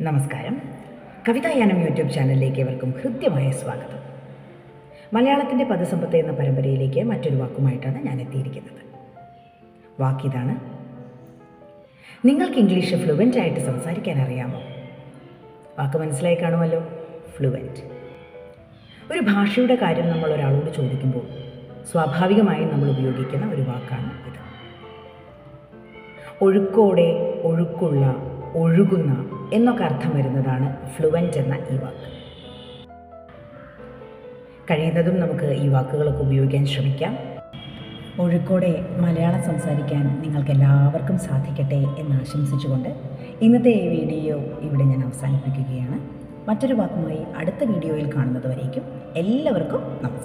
നമസ്കാരം. കവിതായാനം യൂട്യൂബ് ചാനലിലേക്ക് ഏവർക്കും ഹൃദ്യമായ സ്വാഗതം. മലയാളത്തിന്റെ പദസമ്പത്ത് എന്ന പരമ്പരയിലേക്ക് മറ്റൊരു വാക്കുമായിട്ടാണ് ഞാൻ എത്തിയിരിക്കുന്നത്. വാക്കിതാണ്. നിങ്ങൾക്ക് ഇംഗ്ലീഷ് ഫ്ലുവന്റ് ആയിട്ട് സംസാരിക്കാൻ അറിയാമോ? വാക്ക് മനസ്സിലായി കാണുമല്ലോ. ഫ്ലുവന്റ് ഒരു ഭാഷയുടെ കാര്യം നമ്മൾ ഒരാളോട് ചോദിക്കുമ്പോൾ സ്വാഭാവികമായും നമ്മൾ ഉപയോഗിക്കുന്ന ഒരു വാക്കാണ് ഇത്. ഒഴുക്കോടെ ഒഴുക്കുള്ള ഒഴുകുന്ന എന്നൊക്കെ അർത്ഥം വരുന്നതാണ് ഫ്ലുവന്റ് എന്ന ഈ വാക്ക്. കഴിയുന്നതും നമുക്ക് ഈ വാക്കുകളൊക്കെ ഉപയോഗിക്കാൻ ശ്രമിക്കാം. ഒഴുക്കോടെ മലയാളം സംസാരിക്കാൻ നിങ്ങൾക്ക് എല്ലാവർക്കും സാധിക്കട്ടെ എന്ന് ആശംസിച്ചുകൊണ്ട് ഇന്നത്തെ ഈ വീഡിയോ ഇവിടെ ഞാൻ അവസാനിപ്പിക്കുകയാണ്. മറ്റൊരു വാക്കുമായി അടുത്ത വീഡിയോയിൽ കാണുന്നത് വരേക്കും എല്ലാവർക്കും നമസ്കാരം.